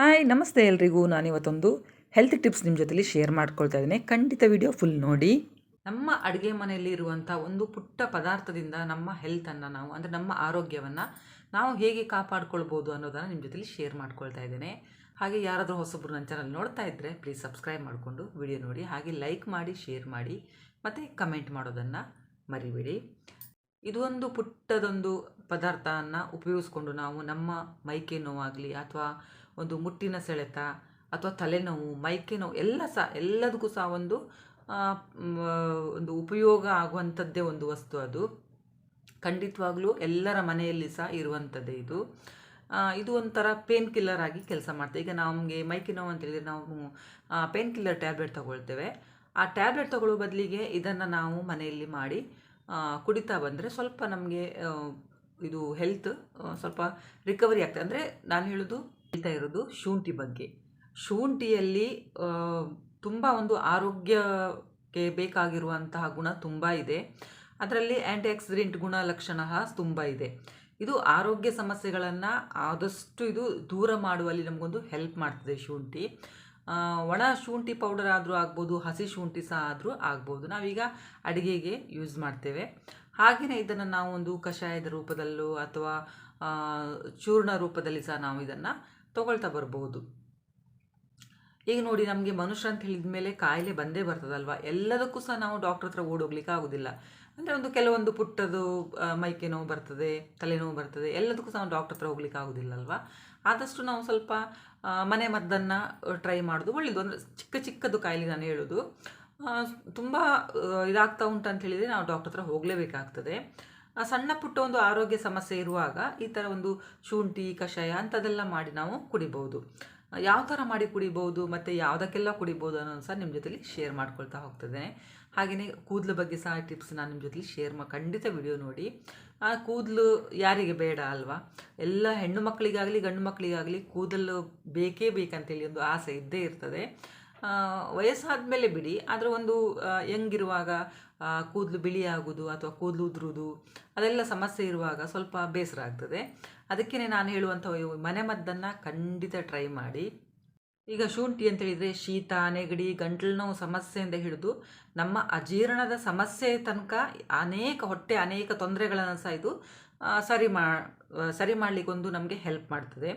Hi, ನಮಸ್ತೆ ಎಲ್ರಿಗೂ. ನಾನಿವತ್ತೊಂದು health tips ನಿಮ್ಮ ಜೊತೆಲಿ ಶೇರ್ ಮಾಡ್ಕೊಳ್ತಾ ಇದ್ದೀನಿ. ಖಂಡಿತ ವಿಡಿಯೋ ಫುಲ್ ನೋಡಿ. ನಮ್ಮ ಅಡುಗೆ ಮನೆಯಲ್ಲಿ ಇರುವಂಥ ಒಂದು ಪುಟ್ಟ ಪದಾರ್ಥದಿಂದ ನಮ್ಮ ಹೆಲ್ತನ್ನು ನಾವು, ಅಂದರೆ ನಮ್ಮ ಆರೋಗ್ಯವನ್ನು ನಾವು ಹೇಗೆ ಕಾಪಾಡ್ಕೊಳ್ಬೋದು ಅನ್ನೋದನ್ನು ನಿಮ್ಮ ಜೊತೆಲಿ ಶೇರ್ ಮಾಡ್ಕೊಳ್ತಾ ಇದ್ದೇನೆ. ಹಾಗೆ ಯಾರಾದರೂ ಹೊಸಬ್ರು ನನ್ನ ಚಾನಲ್ ನೋಡ್ತಾ ಇದ್ದರೆ ಪ್ಲೀಸ್ ಸಬ್ಸ್ಕ್ರೈಬ್ ಮಾಡಿಕೊಂಡು ವಿಡಿಯೋ ನೋಡಿ. ಹಾಗೆ ಲೈಕ್ ಮಾಡಿ ಶೇರ್ ಮಾಡಿ, ಮತ್ತು ಕಮೆಂಟ್ ಮಾಡೋದನ್ನು ಮರಿಬೇಡಿ. ಒಂದು ಪುಟ್ಟದೊಂದು ಪದಾರ್ಥವನ್ನು ಉಪಯೋಗಿಸ್ಕೊಂಡು ನಾವು ನಮ್ಮ ಮೈಕೆ ನೋವಾಗಲಿ ಅಥವಾ ಒಂದು ಮುಟ್ಟಿನ ಸೆಳೆತ ಅಥವಾ ತಲೆನೋವು, ಮೈಕೆ ನೋವು, ಎಲ್ಲ ಸಹ ಎಲ್ಲದಕ್ಕೂ ಸಹ ಒಂದು ಒಂದು ಉಪಯೋಗ ಆಗುವಂಥದ್ದೇ ಒಂದು ವಸ್ತು ಅದು. ಖಂಡಿತವಾಗ್ಲೂ ಎಲ್ಲರ ಮನೆಯಲ್ಲಿ ಸಹ ಇರುವಂಥದ್ದೇ ಇದು. ಇದು ಒಂಥರ ಪೇನ್ ಕಿಲ್ಲರ್ ಆಗಿ ಕೆಲಸ ಮಾಡ್ತೇವೆ ಈಗ ನಮಗೆ ಮೈಕೆ ನೋವು ಅಂತ ಹೇಳಿದರೆ ನಾವು ಪೇನ್ ಕಿಲ್ಲರ್ ಟ್ಯಾಬ್ಲೆಟ್ ತಗೊಳ್ತೇವೆ. ಆ ಟ್ಯಾಬ್ಲೆಟ್ ತಗೊಳ್ಳೋ ಬದಲಿಗೆ ಇದನ್ನು ನಾವು ಮನೆಯಲ್ಲಿ ಮಾಡಿ ಕುಡಿತಾ ಬಂದರೆ ಸ್ವಲ್ಪ ನಮಗೆ ಇದು ಹೆಲ್ತ್ ಸ್ವಲ್ಪ ರಿಕವರಿ ಆಗ್ತದೆ. ಅಂದರೆ ನಾನು ಹೇಳೋದು ಹೇಳ್ತಾ ಇರೋದು ಶುಂಠಿ ಬಗ್ಗೆ. ಶುಂಠಿಯಲ್ಲಿ ತುಂಬ ಒಂದು ಆರೋಗ್ಯಕ್ಕೆ ಬೇಕಾಗಿರುವಂತಹ ಗುಣ ತುಂಬ ಇದೆ. ಅದರಲ್ಲಿ ಆ್ಯಂಟಿ ಆಕ್ಸಿಡೆಂಟ್ ಗುಣಲಕ್ಷಣ ತುಂಬ ಇದೆ. ಇದು ಆರೋಗ್ಯ ಸಮಸ್ಯೆಗಳನ್ನು ಆದಷ್ಟು ಇದು ದೂರ ಮಾಡುವಲ್ಲಿ ನಮಗೊಂದು ಹೆಲ್ಪ್ ಮಾಡ್ತದೆ ಶುಂಠಿ. ಒಣ ಶುಂಠಿ ಪೌಡರ್ ಆದರೂ ಆಗ್ಬೋದು, ಹಸಿ ಶುಂಠಿ ಸಹ ಆದರೂ ಆಗ್ಬೋದು. ನಾವೀಗ ಅಡುಗೆಗೆ ಯೂಸ್ ಮಾಡ್ತೇವೆ. ಹಾಗೆಯೇ ಇದನ್ನು ನಾವು ಒಂದು ಕಷಾಯದ ರೂಪದಲ್ಲೂ ಅಥವಾ ಚೂರ್ಣ ರೂಪದಲ್ಲಿ ಸಹ ನಾವು ಇದನ್ನು ತಗೊಳ್ತಾ ಬರ್ಬೋದು. ಈಗ ನೋಡಿ ನಮಗೆ ಮನುಷ್ಯ ಅಂತ ಹೇಳಿದ ಮೇಲೆ ಕಾಯಿಲೆ ಬಂದೇ ಬರ್ತದಲ್ವ? ಎಲ್ಲದಕ್ಕೂ ಸಹ ನಾವು ಡಾಕ್ಟರ್ ಹತ್ರ ಓಡೋಗ್ಲಿಕ್ಕೆ ಆಗೋದಿಲ್ಲ. ಅಂದರೆ ಒಂದು ಕೆಲವೊಂದು ಪುಟ್ಟದು ಮೈಕೆ ನೋವು ಬರ್ತದೆ ತಲೆನೋವು ಬರ್ತದೆ, ಎಲ್ಲದಕ್ಕೂ ಸಹ ಡಾಕ್ಟರ್ ಹತ್ರ ಹೋಗ್ಲಿಕ್ಕೆ ಆಗೋದಿಲ್ಲಲ್ವ? ಆದಷ್ಟು ನಾವು ಸ್ವಲ್ಪ ಮನೆ ಮದ್ದನ್ನು ಟ್ರೈ ಮಾಡೋದು ಒಳ್ಳೆಯದು ಅಂದರೆ ಚಿಕ್ಕ ಚಿಕ್ಕದು ಕಾಯಿಲೆ ನಾನು ಹೇಳೋದು. ತುಂಬ ಇದಾಗ್ತಾ ಉಂಟು ಅಂತ ಹೇಳಿದರೆ ನಾವು ಡಾಕ್ಟರ್ ಹತ್ರ ಹೋಗಲೇಬೇಕಾಗ್ತದೆ. ಸಣ್ಣ ಪುಟ್ಟ ಒಂದು ಆರೋಗ್ಯ ಸಮಸ್ಯೆ ಇರುವಾಗ ಈ ಥರ ಒಂದು ಶುಂಠಿ, ಕಷಾಯ ಅಂಥದ್ದೆಲ್ಲ ಮಾಡಿ ನಾವು ಕುಡಿಬೋದು. ಯಾವ ಥರ ಮಾಡಿ ಕುಡಿಬೋದು ಮತ್ತು ಯಾವುದಕ್ಕೆಲ್ಲ ಕುಡಿಬೋದು ಅನ್ನೋದು ಸಹ ನಿಮ್ಮ ಜೊತೆಲಿ ಶೇರ್ ಮಾಡ್ಕೊಳ್ತಾ ಹೋಗ್ತಿದ್ದೇನೆ. ಹಾಗೆಯೇ ಕೂದಲು ಬಗ್ಗೆ ಸಹ ಟಿಪ್ಸ್ ನಾನು ನಿಮ್ಮ ಜೊತೆಲಿ ಶೇರ್ ಮಾ, ಖಂಡಿತ ವಿಡಿಯೋ ನೋಡಿ. ಆ ಕೂದಲು ಯಾರಿಗೆ ಬೇಡ ಅಲ್ವಾ? ಎಲ್ಲ ಹೆಣ್ಣು ಮಕ್ಕಳಿಗಾಗಲಿ ಗಂಡು ಮಕ್ಕಳಿಗಾಗಲಿ ಕೂದಲು ಬೇಕೇ ಬೇಕಂತೇಳಿ ಒಂದು ಆಸೆ ಇದ್ದೇ ಇರ್ತದೆ. ವಯಸ್ಸಾದ ಮೇಲೆ ಬಿಡಿ. ಆದರೆ ಒಂದು ಯಂಗಿರುವಾಗ ಕೂದಲು ಬಿಳಿ ಅಥವಾ ಕೂದಲು ಉದುರುವುದು ಅದೆಲ್ಲ ಸಮಸ್ಯೆ ಇರುವಾಗ ಸ್ವಲ್ಪ ಬೇಸರ ಆಗ್ತದೆ. ಅದಕ್ಕೇ ನಾನು ಹೇಳುವಂಥ ಮನೆಮದ್ದನ್ನು ಮನೆ ಮದ್ದನ್ನು ಖಂಡಿತ ಟ್ರೈ ಮಾಡಿ. ಈಗ ಶುಂಠಿ ಅಂತ ಹೇಳಿದರೆ ಶೀತ, ನೆಗಡಿ, ಗಂಟಲು ನೋವು ಸಮಸ್ಯೆಯಿಂದ ಹಿಡಿದು ನಮ್ಮ ಅಜೀರ್ಣದ ಸಮಸ್ಯೆ ತನಕ ಅನೇಕ ಹೊಟ್ಟೆ ಅನೇಕ ತೊಂದರೆಗಳನ್ನು ಸಹ ಇದು ಸರಿ ಮಾ, ಸರಿ ಮಾಡಲಿಕ್ಕೊಂದು ನಮಗೆ ಹೆಲ್ಪ್ ಮಾಡ್ತದೆ.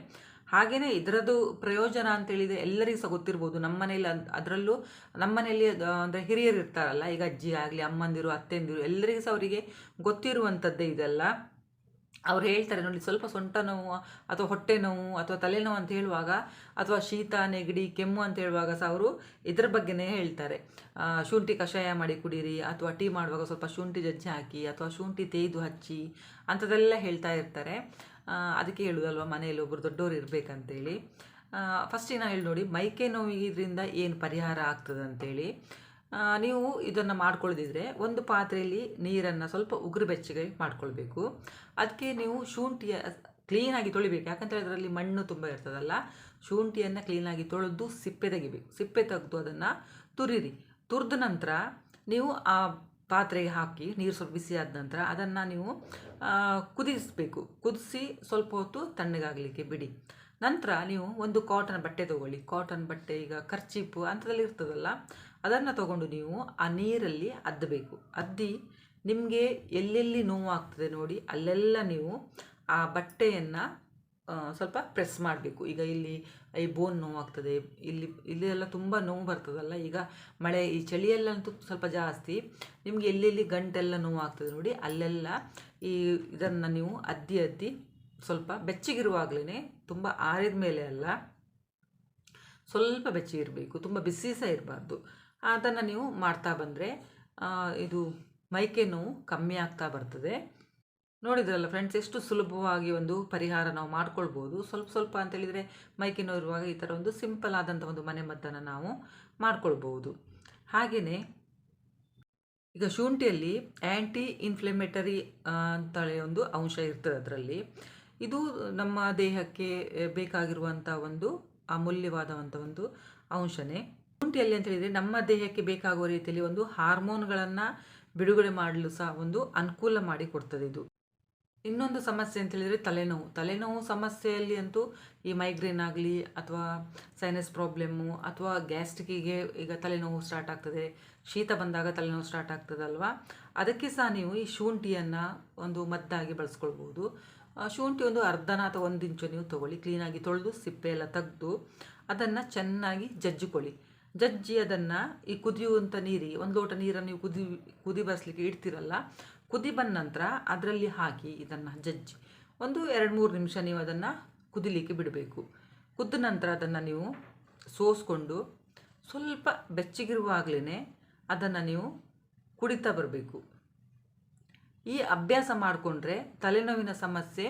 ಹಾಗೆಯೇ ಇದರದ್ದು ಪ್ರಯೋಜನ ಅಂತೇಳಿದರೆ ಎಲ್ಲರಿಗೂ ಸಹ ಗೊತ್ತಿರ್ಬೋದು. ನಮ್ಮ ಮನೇಲಿ ಅದ್- ಅದರಲ್ಲೂ ನಮ್ಮ ಮನೆಯಲ್ಲಿ ಅಂದರೆ ಹಿರಿಯರು ಇರ್ತಾರಲ್ಲ, ಈಗ ಅಜ್ಜಿ ಆಗಲಿ, ಅಮ್ಮಂದಿರು, ಅತ್ತೆಂದಿರು, ಎಲ್ಲರಿಗೂ ಸಹ ಅವರಿಗೆ ಗೊತ್ತಿರುವಂಥದ್ದೇ ಇದೆಲ್ಲ. ಅವ್ರು ಹೇಳ್ತಾರೆ ನೋಡಿ, ಸ್ವಲ್ಪ ಸೊಂಟ ನೋವು ಅಥವಾ ಹೊಟ್ಟೆ ನೋವು ಅಥವಾ ತಲೆನೋವು ಅಂತ ಹೇಳುವಾಗ ಅಥವಾ ಶೀತ, ನೆಗಡಿ, ಕೆಮ್ಮು ಅಂತ ಹೇಳುವಾಗ ಸಹ ಅವರು ಇದರ ಬಗ್ಗೆನೇ ಹೇಳ್ತಾರೆ. ಶುಂಠಿ ಕಷಾಯ ಮಾಡಿ ಕುಡೀರಿ ಅಥವಾ ಟೀ ಮಾಡುವಾಗ ಸ್ವಲ್ಪ ಶುಂಠಿ ಜಜ್ಜಿ ಹಾಕಿ ಅಥವಾ ಶುಂಠಿ ತೇಯ್ದು ಹಚ್ಚಿ ಅಂಥದ್ದೆಲ್ಲ ಹೇಳ್ತಾ ಇರ್ತಾರೆ. ಅದಕ್ಕೆ ಹೇಳುದಲ್ವ, ಮನೆಯಲ್ಲಿ ಒಬ್ಬರು ದೊಡ್ಡವರು ಇರಬೇಕಂತೇಳಿ. ಫಸ್ಟ್ ನಾನು ಹೇಳಿ ನೋಡಿ ಮೈಕೆ ನೋವಿದ್ರಿಂದ ಏನು ಪರಿಹಾರ ಆಗ್ತದೆ ಅಂತೇಳಿ ನೀವು ಇದನ್ನು ಮಾಡ್ಕೊಳ್ಳೋದಿದ್ರೆ ಒಂದು ಪಾತ್ರೆಯಲ್ಲಿ ನೀರನ್ನು ಸ್ವಲ್ಪ ಉಗುರು ಬೆಚ್ಚಗೆ ಮಾಡ್ಕೊಳ್ಬೇಕು. ಅದಕ್ಕೆ ನೀವು ಶುಂಠಿಯ ಕ್ಲೀನಾಗಿ ತೊಳಿಬೇಕು. ಯಾಕಂತ ಅದರಲ್ಲಿ ಮಣ್ಣು ತುಂಬ ಇರ್ತದಲ್ಲ, ಶುಂಠಿಯನ್ನು ಕ್ಲೀನಾಗಿ ತೊಳೆದು ಸಿಪ್ಪೆ ತೆಗಿಬೇಕು. ಸಿಪ್ಪೆ ತೆಗೆದು ಅದನ್ನು ತುರಿರಿ. ತುರಿದ ನಂತರ ನೀವು ಆ ಪಾತ್ರೆಗೆ ಹಾಕಿ ನೀರು ಸ್ವಲ್ಪ ಬಿಸಿ ಆದ ನಂತರ ಅದನ್ನು ನೀವು ಕುದಿಸಬೇಕು. ಕುದಿಸಿ ಸ್ವಲ್ಪ ಹೊತ್ತು ತಣ್ಣಗಾಗಲಿಕ್ಕೆ ಬಿಡಿ. ನಂತರ ನೀವು ಒಂದು ಕಾಟನ್ ಬಟ್ಟೆ ತೊಗೊಳ್ಳಿ. ಕಾಟನ್ ಬಟ್ಟೆ ಈಗ ಖರ್ಚಿಪ್ಪು ಅಂಥದ್ರಲ್ಲಿ ಇರ್ತದಲ್ಲ, ಅದನ್ನು ತಗೊಂಡು ನೀವು ಆ ನೀರಲ್ಲಿ ಅದ್ದಬೇಕು ಅದ್ದಿ ನಿಮಗೆ ಎಲ್ಲೆಲ್ಲಿ ನೋವು ಆಗ್ತದೆ ನೋಡಿ, ಅಲ್ಲೆಲ್ಲ ನೀವು ಆ ಬಟ್ಟೆಯನ್ನು ಸ್ವಲ್ಪ ಪ್ರೆಸ್ ಮಾಡಬೇಕು. ಈಗ ಇಲ್ಲಿ ಈ ಬೋನ್ ನೋವಾಗ್ತದೆ ಇಲ್ಲಿ ಇಲ್ಲಿ ಎಲ್ಲ ತುಂಬ ನೋವು ಬರ್ತದಲ್ಲ. ಈಗ ಮಳೆ, ಈ ಚಳಿಯಲ್ಲಂತೂ ಸ್ವಲ್ಪ ಜಾಸ್ತಿ. ನಿಮಗೆ ಎಲ್ಲೆಲ್ಲಿ ಗಂಟೆಲ್ಲ ನೋವಾಗ್ತದೆ ನೋಡಿ, ಅಲ್ಲೆಲ್ಲ ಈ ಇದನ್ನು ನೀವು ಅದ್ದಿ ಅದ್ದಿ ಸ್ವಲ್ಪ ಬೆಚ್ಚಗಿರುವಾಗಲೇ ತುಂಬ ಆರಿದ ಮೇಲೆ ಅಲ್ಲ ಸ್ವಲ್ಪ ಬೆಚ್ಚಗಿರಬೇಕು ತುಂಬ ಬಿಸಿ ಸಹ ಇರಬಾರ್ದು. ಅದನ್ನು ನೀವು ಮಾಡ್ತಾ ಬಂದರೆ ಇದು ಮೈಕೆ ನೋವು ಕಮ್ಮಿ ಆಗ್ತಾ ಬರ್ತದೆ. ನೋಡಿದ್ರಲ್ಲ ಫ್ರೆಂಡ್ಸ್ ಎಷ್ಟು ಸುಲಭವಾಗಿ ಒಂದು ಪರಿಹಾರ ನಾವು ಮಾಡ್ಕೊಳ್ಬೋದು. ಸ್ವಲ್ಪ ಸ್ವಲ್ಪ ಅಂತೇಳಿದರೆ ಮೈಕೆ ನೋವು ಇರುವಾಗ ಈ ಥರ ಒಂದು ಸಿಂಪಲ್ ಆದಂಥ ಒಂದು ಮನೆ ಮದ್ದನ್ನು ನಾವು ಮಾಡ್ಕೊಳ್ಬೋದು. ಹಾಗೆಯೇ ಈಗ ಶುಂಠಿಯಲ್ಲಿ ಆ್ಯಂಟಿ ಇನ್ಫ್ಲೆಮೇಟರಿ ಅಂತೇಳಿ ಒಂದು ಅಂಶ ಇರ್ತದೆ ಅದರಲ್ಲಿ. ಇದು ನಮ್ಮ ದೇಹಕ್ಕೆ ಬೇಕಾಗಿರುವಂಥ ಒಂದು ಅಮೂಲ್ಯವಾದಂಥ ಒಂದು ಅಂಶನೇ. ಶುಂಠಿಯಲ್ಲಿ ಅಂತ ಹೇಳಿದರೆ ನಮ್ಮ ದೇಹಕ್ಕೆ ಬೇಕಾಗುವ ರೀತಿಯಲ್ಲಿ ಒಂದು ಹಾರ್ಮೋನ್ಗಳನ್ನು ಬಿಡುಗಡೆ ಮಾಡಲು ಸಹ ಒಂದು ಅನುಕೂಲ ಮಾಡಿ ಕೊಡ್ತದೆ ಇದು. ಇನ್ನೊಂದು ಸಮಸ್ಯೆ ಅಂತ ಹೇಳಿದರೆ ತಲೆನೋವು. ತಲೆನೋವು ಸಮಸ್ಯೆಯಲ್ಲಿ ಅಂತೂ ಈ ಮೈಗ್ರೇನ್ ಆಗಲಿ ಅಥವಾ ಸೈನಸ್ ಪ್ರಾಬ್ಲಮ್ಮು ಅಥವಾ ಗ್ಯಾಸ್ಟ್ರಿಕ್ಕಿಗೆ ಈಗ ತಲೆನೋವು ಸ್ಟಾರ್ಟ್ ಆಗ್ತದೆ. ಶೀತ ಬಂದಾಗ ತಲೆನೋವು ಸ್ಟಾರ್ಟ್ ಆಗ್ತದಲ್ವಾ? ಅದಕ್ಕೆ ಸಹ ನೀವು ಈ ಶುಂಠಿಯನ್ನು ಒಂದು ಮದ್ದಾಗಿ ಬಳಸ್ಕೊಳ್ಬೋದು. ಶುಂಠಿ ಒಂದು ಅರ್ಧನ ಅಥವಾ ಒಂದು ಇಂಚು ನೀವು ತೊಗೊಳ್ಳಿ. ಕ್ಲೀನಾಗಿ ತೊಳೆದು ಸಿಪ್ಪೆ ಎಲ್ಲ ತೆಗೆದು ಅದನ್ನು ಚೆನ್ನಾಗಿ ಜಜ್ಜಿಕೊಳ್ಳಿ. ಜಜ್ಜಿ ಅದನ್ನು ಈ ಕುದಿಯುವಂಥ ನೀರಿಗೆ, ಒಂದು ಲೋಟ ನೀರನ್ನು ನೀವು ಕುದಿ ಕುದಿ ಬರಿಸ್ಲಿಕ್ಕೆ ಇಡ್ತೀರಲ್ಲ ಕುದಿ ಬಂದ ನಂತರ ಅದರಲ್ಲಿ ಹಾಕಿ ಇದನ್ನು ಜಜ್ಜಿ. ಒಂದು ಎರಡು ಮೂರು ನಿಮಿಷ ನೀವು ಅದನ್ನು ಕುದಿಲಿಕ್ಕೆ ಬಿಡಬೇಕು. ಕುದ್ದ ನಂತರ ಅದನ್ನು ನೀವು ಸೋಸ್ಕೊಂಡು ಸ್ವಲ್ಪ ಬೆಚ್ಚಗಿರುವಾಗಲೇ ಅದನ್ನು ನೀವು ಕುಡಿತಾ ಬರಬೇಕು. ಈ ಅಭ್ಯಾಸ ಮಾಡಿಕೊಂಡ್ರೆ ತಲೆನೋವಿನ ಸಮಸ್ಯೆ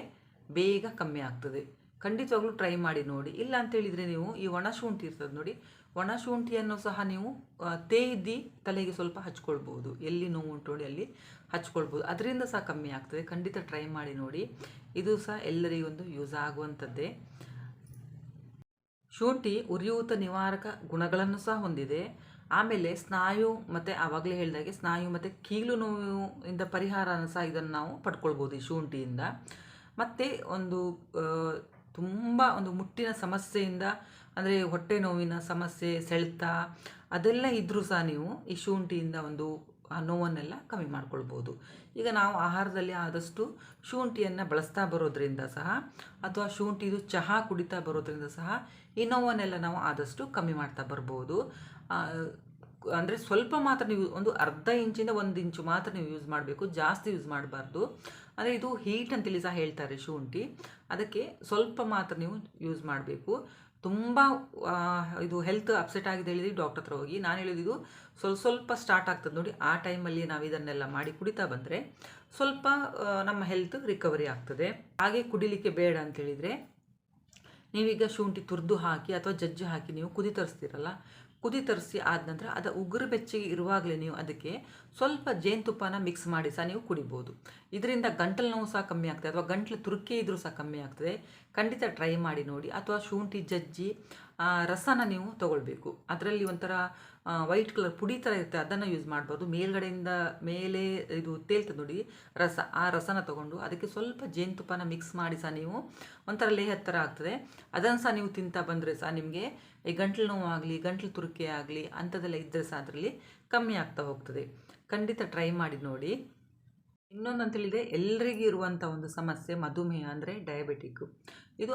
ಬೇಗ ಕಮ್ಮಿ ಆಗ್ತದೆ. ಖಂಡಿತವಾಗ್ಲೂ ಟ್ರೈ ಮಾಡಿ ನೋಡಿ. ಇಲ್ಲ ಅಂತೇಳಿದರೆ ನೀವು ಈ ಒಣ ಶುಂಠಿ ಇರ್ತದೆ ನೋಡಿ ಒಣ ಶುಂಠಿಯನ್ನು ಸಹ ನೀವು ತೇಯ್ದು ತಲೆಗೆ ಸ್ವಲ್ಪ ಹಚ್ಕೊಳ್ಬೋದು. ಎಲ್ಲಿ ನೋವು ಉಂಟು ನೋಡಿ ಅಲ್ಲಿ ಹಚ್ಕೊಳ್ಬೋದು. ಅದರಿಂದ ಸಹ ಕಮ್ಮಿ ಆಗ್ತದೆ. ಖಂಡಿತ ಟ್ರೈ ಮಾಡಿ ನೋಡಿ. ಇದು ಸಹ ಎಲ್ಲರಿಗೊಂದು ಯೂಸ್ ಆಗುವಂಥದ್ದೇ. ಶುಂಠಿ ಉರಿಯೂತ ನಿವಾರಕ ಗುಣಗಳನ್ನು ಸಹ ಹೊಂದಿದೆ. ಆಮೇಲೆ ಸ್ನಾಯು ಮತ್ತು ಆವಾಗಲೇ ಹೇಳಿದಾಗೆ ಸ್ನಾಯು ಮತ್ತು ಕೀಲು ನೋವು ಇಂದ ಪರಿಹಾರನ ಸಹ ಇದನ್ನು ನಾವು ಪಡ್ಕೊಳ್ಬೋದು ಈ ಶುಂಠಿಯಿಂದ. ಮತ್ತು ಒಂದು ತುಂಬ ಒಂದು ಮುಟ್ಟಿನ ಸಮಸ್ಯೆಯಿಂದ ಅಂದರೆ ಹೊಟ್ಟೆ ನೋವಿನ ಸಮಸ್ಯೆ, ಸೆಳೆತ ಅದೆಲ್ಲ ಇದ್ದರೂ ಸಹ ನೀವು ಈ ಶುಂಠಿಯಿಂದ ಒಂದು, ಆ ನೋವನ್ನೆಲ್ಲ ಕಮ್ಮಿ ಮಾಡ್ಕೊಳ್ಬೋದು. ಈಗ ನಾವು ಆಹಾರದಲ್ಲಿ ಆದಷ್ಟು ಶುಂಠಿಯನ್ನು ಬಳಸ್ತಾ ಬರೋದ್ರಿಂದ ಸಹ ಅಥವಾ ಶುಂಠಿದು ಚಹಾ ಕುಡಿತಾ ಬರೋದ್ರಿಂದ ಸಹ ಈ ನೋವನ್ನೆಲ್ಲ ನಾವು ಆದಷ್ಟು ಕಮ್ಮಿ ಮಾಡ್ತಾ ಬರ್ಬೋದು. ಅಂದರೆ ಸ್ವಲ್ಪ ಮಾತ್ರ ನೀವು ಒಂದು ಅರ್ಧ ಇಂಚಿಂದ ಒಂದು ಇಂಚು ಮಾತ್ರ ನೀವು ಯೂಸ್ ಮಾಡಬೇಕು, ಜಾಸ್ತಿ ಯೂಸ್ ಮಾಡಬಾರ್ದು. ಅಂದರೆ ಇದು ಹೀಟ್ ಅಂತೇಳಿ ಸಹ ಹೇಳ್ತಾರೆ ಶುಂಠಿ. ಅದಕ್ಕೆ ಸ್ವಲ್ಪ ಮಾತ್ರ ನೀವು ಯೂಸ್ ಮಾಡಬೇಕು. ತುಂಬ ಇದು ಹೆಲ್ತ್ ಅಪ್ಸೆಟ್ ಆಗಿದೆ ಹೇಳಿದ್ರೆ ಡಾಕ್ಟರ್ ಹತ್ರ ಹೋಗಿ. ನಾನು ಹೇಳಿದ್ದು ಸ್ವಲ್ಪ ಸ್ವಲ್ಪ ಸ್ಟಾರ್ಟ್ ಆಗ್ತದೆ ನೋಡಿ. ಆ ಟೈಮಲ್ಲಿ ನಾವು ಇದನ್ನೆಲ್ಲ ಮಾಡಿ ಕುಡಿತಾ ಬಂದರೆ ಸ್ವಲ್ಪ ನಮ್ಮ ಹೆಲ್ತ್ ರಿಕವರಿ ಆಗ್ತದೆ. ಹಾಗೆ ಕುಡಿಲಿಕ್ಕೆ ಬೇಡ ಅಂತ ಹೇಳಿದರೆ ನೀವೀಗ ಶುಂಠಿ ತುರಿದು ಹಾಕಿ ಅಥವಾ ಜಜ್ಜಿ ಹಾಕಿ ನೀವು ಕುದಿ ತರಿಸ್ತೀರಲ್ಲ ಕುದಿ ತರಿಸಿ ಆದ ನಂತರ ಅದು ಉಗುರು ಬೆಚ್ಚಗೆ ಇರುವಾಗಲೇ ನೀವು ಅದಕ್ಕೆ ಸ್ವಲ್ಪ ಜೇನುತುಪ್ಪನ ಮಿಕ್ಸ್ ಮಾಡಿ ಸಹ ನೀವು ಕುಡಿಬೋದು. ಇದರಿಂದ ಗಂಟಲು ನೋವು ಸಹ ಕಮ್ಮಿ ಆಗ್ತದೆ ಅಥವಾ ಗಂಟಲು ತುರುಕಿ ಇದ್ದರೂ ಸಹ ಕಮ್ಮಿ ಆಗ್ತದೆ. ಖಂಡಿತ ಟ್ರೈ ಮಾಡಿ ನೋಡಿ. ಅಥವಾ ಶುಂಠಿ, ಜಜ್ಜಿ ರಸನ ನೀವು ತಗೊಳ್ಬೇಕು. ಅದರಲ್ಲಿ ಒಂಥರ ವೈಟ್ ಕಲರ್ ಪುಡಿ ಥರ ಇರುತ್ತೆ, ಅದನ್ನು ಯೂಸ್ ಮಾಡ್ಬೋದು. ಮೇಲ್ಗಡೆಯಿಂದ ಮೇಲೆ ಇದು ತೇಲ್ತದೆ ನೋಡಿ ರಸ, ಆ ರಸನ ತೊಗೊಂಡು ಅದಕ್ಕೆ ಸ್ವಲ್ಪ ಜೇನುತುಪ್ಪನ ಮಿಕ್ಸ್ ಮಾಡಿ ಸಹ ನೀವು ಒಂಥರ ಲೇಹದ ಥರ ಆಗ್ತದೆ. ಅದನ್ನು ಸಹ ನೀವು ತಿಂತಾ ಬಂದರೆ ಸಹ ನಿಮಗೆ ಈ ಗಂಟ್ಲು ಆಗಲಿ, ಗಂಟ್ಲು ತುರುಕೆ ಆಗಲಿ, ಅಂಥದ್ದೆಲ್ಲ ಇದ್ದರೆ ಸಹ ಅದರಲ್ಲಿ ಕಮ್ಮಿ ಆಗ್ತಾ ಹೋಗ್ತದೆ. ಖಂಡಿತ ಟ್ರೈ ಮಾಡಿ ನೋಡಿ. ಇನ್ನೊಂದು ಅಂತೇಳಿದರೆ ಎಲ್ರಿಗೂ ಇರುವಂಥ ಒಂದು ಸಮಸ್ಯೆ ಮಧುಮೇಹ ಅಂದರೆ ಡಯಾಬಿಟಿಕ್ಕು ಇದು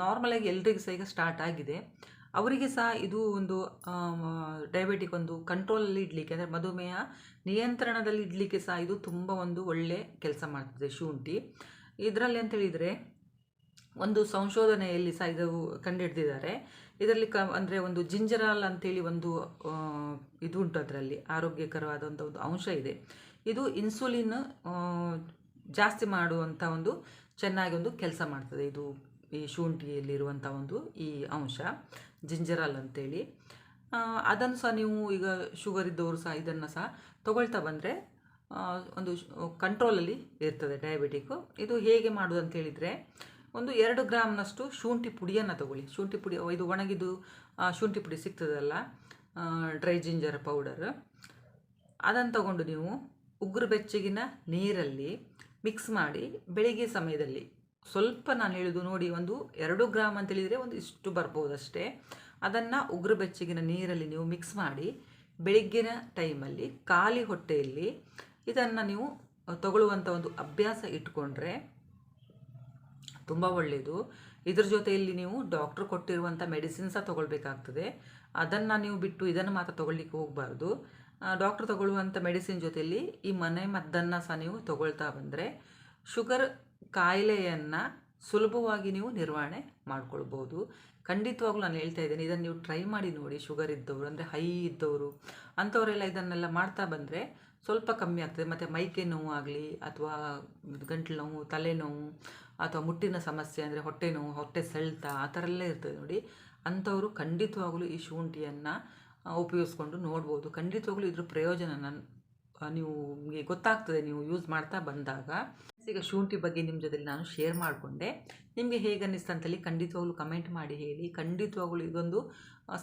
ನಾರ್ಮಲಾಗಿ ಎಲ್ರಿಗೂ ಸಹ ಈಗ ಸ್ಟಾರ್ಟ್ ಆಗಿದೆ. ಅವರಿಗೆ ಸಹ ಇದು ಒಂದು ಡಯಾಬಿಟಿಕ್ ಒಂದು ಕಂಟ್ರೋಲಲ್ಲಿ ಇಡಲಿಕ್ಕೆ, ಅಂದರೆ ಮಧುಮೇಹ ನಿಯಂತ್ರಣದಲ್ಲಿ ಇಡಲಿಕ್ಕೆ ಸಹ ಇದು ತುಂಬ ಒಂದು ಒಳ್ಳೆ ಕೆಲಸ ಮಾಡ್ತದೆ ಶುಂಠಿ. ಇದರಲ್ಲಿ ಅಂತ ಹೇಳಿದರೆ ಒಂದು ಸಂಶೋಧನೆಯಲ್ಲಿ ಸಹ ಇದು ಕಂಡುಹಿಡ್ದಿದ್ದಾರೆ ಇದರಲ್ಲಿ ಕ, ಅಂದರೆ ಒಂದು ಜಿಂಜರಾಲ್ ಅಂತೇಳಿ ಒಂದು ಇದು ಉಂಟು ಅದರಲ್ಲಿ ಆರೋಗ್ಯಕರವಾದಂಥ ಒಂದು ಅಂಶ ಇದೆ. ಇದು ಇನ್ಸುಲಿನ್ ಜಾಸ್ತಿ ಮಾಡುವಂಥ ಒಂದು ಚೆನ್ನಾಗಿ ಒಂದು ಕೆಲಸ ಮಾಡ್ತದೆ ಇದು. ಈ ಶುಂಠಿಯಲ್ಲಿರುವಂಥ ಒಂದು ಈ ಅಂಶ, ಜಿಂಜರಲ್ ಅಂತೇಳಿ. ಅದನ್ನು ಸಹ ನೀವು ಈಗ ಶುಗರ್ ಇದ್ದವರು ಸಹ ಇದನ್ನು ಸಹ ತೊಗೊಳ್ತಾ ಬಂದರೆ ಒಂದು ಕಂಟ್ರೋಲಲ್ಲಿ ಇರ್ತದೆ ಡಯಾಬಿಟಿಕ್ಕು ಇದು ಹೇಗೆ ಮಾಡೋದು ಅಂತ ಹೇಳಿದರೆ, ಒಂದು ಎರಡು ಗ್ರಾಮ್ನಷ್ಟು ಶುಂಠಿ ಪುಡಿಯನ್ನು ತಗೊಳ್ಳಿ. ಶುಂಠಿ ಪುಡಿ, ಇದು ಒಣಗಿದ್ದು ಶುಂಠಿ ಪುಡಿ ಸಿಗ್ತದಲ್ಲ ಡ್ರೈ ಜಿಂಜರ್ ಪೌಡರ್ ಅದನ್ನು ತಗೊಂಡು ನೀವು ಉಗುರು ಬೆಚ್ಚಗಿನ ನೀರಲ್ಲಿ ಮಿಕ್ಸ್ ಮಾಡಿ, ಬೆಳಿಗ್ಗೆ ಸಮಯದಲ್ಲಿ ಸ್ವಲ್ಪ ನಾನು ಹೇಳೋದು ನೋಡಿ, ಒಂದು ಎರಡು ಗ್ರಾಮ್ ಅಂತ ಹೇಳಿದರೆ ಒಂದು ಇಷ್ಟು ಬರ್ಬೋದಷ್ಟೇ. ಅದನ್ನು ಉಗ್ರ ಬೆಚ್ಚಗಿನ ನೀರಲ್ಲಿ ನೀವು ಮಿಕ್ಸ್ ಮಾಡಿ, ಬೆಳಿಗ್ಗಿನ ಟೈಮಲ್ಲಿ ಖಾಲಿ ಹೊಟ್ಟೆಯಲ್ಲಿ ಇದನ್ನು ನೀವು ತಗೊಳ್ಳುವಂಥ ಒಂದು ಅಭ್ಯಾಸ ಇಟ್ಕೊಂಡ್ರೆ ತುಂಬ ಒಳ್ಳೆಯದು ಇದ್ರ ಜೊತೆಯಲ್ಲಿ ನೀವು ಡಾಕ್ಟ್ರ್ ಕೊಟ್ಟಿರುವಂಥ ಸಹ ತೊಗೊಳ್ಬೇಕಾಗ್ತದೆ. ಅದನ್ನು ನೀವು ಬಿಟ್ಟು ಇದನ್ನು ಮಾತ್ರ ತೊಗೊಳ್ಲಿಕ್ಕೆ ಹೋಗಬಾರ್ದು. ಡಾಕ್ಟ್ರ್ ತಗೊಳ್ಳುವಂಥ ಮೆಡಿಸಿನ್ ಜೊತೆಯಲ್ಲಿ ಈ ಮನೆ ಮದ್ದನ್ನು ಸಹ ನೀವು ತೊಗೊಳ್ತಾ ಬಂದರೆ ಶುಗರ್ ಕಾಯಿಲೆಯನ್ನು ಸುಲಭವಾಗಿ ನೀವು ನಿರ್ವಹಣೆ ಮಾಡ್ಕೊಳ್ಬೋದು. ಖಂಡಿತವಾಗ್ಲೂ ನಾನು ಹೇಳ್ತಾ ಇದ್ದೀನಿ, ಇದನ್ನು ನೀವು ಟ್ರೈ ಮಾಡಿ ನೋಡಿ ಶುಗರ್ ಇದ್ದವರು, ಅಂದರೆ ಹೈ ಇದ್ದವರು, ಅಂಥವರೆಲ್ಲ ಇದನ್ನೆಲ್ಲ ಮಾಡ್ತಾ ಬಂದರೆ ಸ್ವಲ್ಪ ಕಮ್ಮಿ ಆಗ್ತದೆ. ಮತ್ತು ಮೈಕೆ ನೋವು ಆಗಲಿ, ಅಥವಾ ಗಂಟ್ಲು ನೋವು ತಲೆನೋವು ಅಥವಾ ಮುಟ್ಟಿನ ಸಮಸ್ಯೆ, ಅಂದರೆ ಹೊಟ್ಟೆ ನೋವು, ಹೊಟ್ಟೆ ಸೆಳ್ತ, ಆ ಥರ ಎಲ್ಲ ಇರ್ತದೆ ನೋಡಿ. ಅಂಥವರು ಖಂಡಿತವಾಗಲೂ ಈ ಶುಂಠಿಯನ್ನು ಉಪಯೋಗಿಸ್ಕೊಂಡು ನೋಡ್ಬೋದು. ಖಂಡಿತವಾಗ್ಲೂ ಇದ್ರ ಪ್ರಯೋಜನ ನಾನು ನೀವು ಗೊತ್ತಾಗ್ತದೆ, ನೀವು ಯೂಸ್ ಮಾಡ್ತಾ ಬಂದಾಗ. ಈಗ ಶುಂಠಿ ಬಗ್ಗೆ ನಿಮ್ಮ ಜೊತೆಲಿ ನಾನು ಶೇರ್ ಮಾಡಿಕೊಂಡೆ. ನಿಮಗೆ ಹೇಗೆ ಅನ್ನಿಸ್ತು ಖಂಡಿತವಾಗ್ಲೂ ಕಮೆಂಟ್ ಮಾಡಿ ಹೇಳಿ. ಖಂಡಿತವಾಗಲೂ ಇದೊಂದು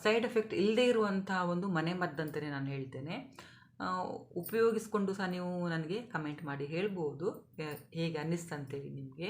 ಸೈಡ್ ಎಫೆಕ್ಟ್ ಇಲ್ಲದೇ ಇರುವಂತಹ ಒಂದು ಮನೆ ಮದ್ದಂತಲೇ ನಾನು ಹೇಳ್ತೇನೆ. ಉಪಯೋಗಿಸ್ಕೊಂಡು ಸಹ ನೀವು ನನಗೆ ಕಮೆಂಟ್ ಮಾಡಿ ಹೇಳ್ಬೋದು. ಹೇಗೆ ಅನ್ನಿಸ್ತಂತೇಳಿ ನಿಮಗೆ.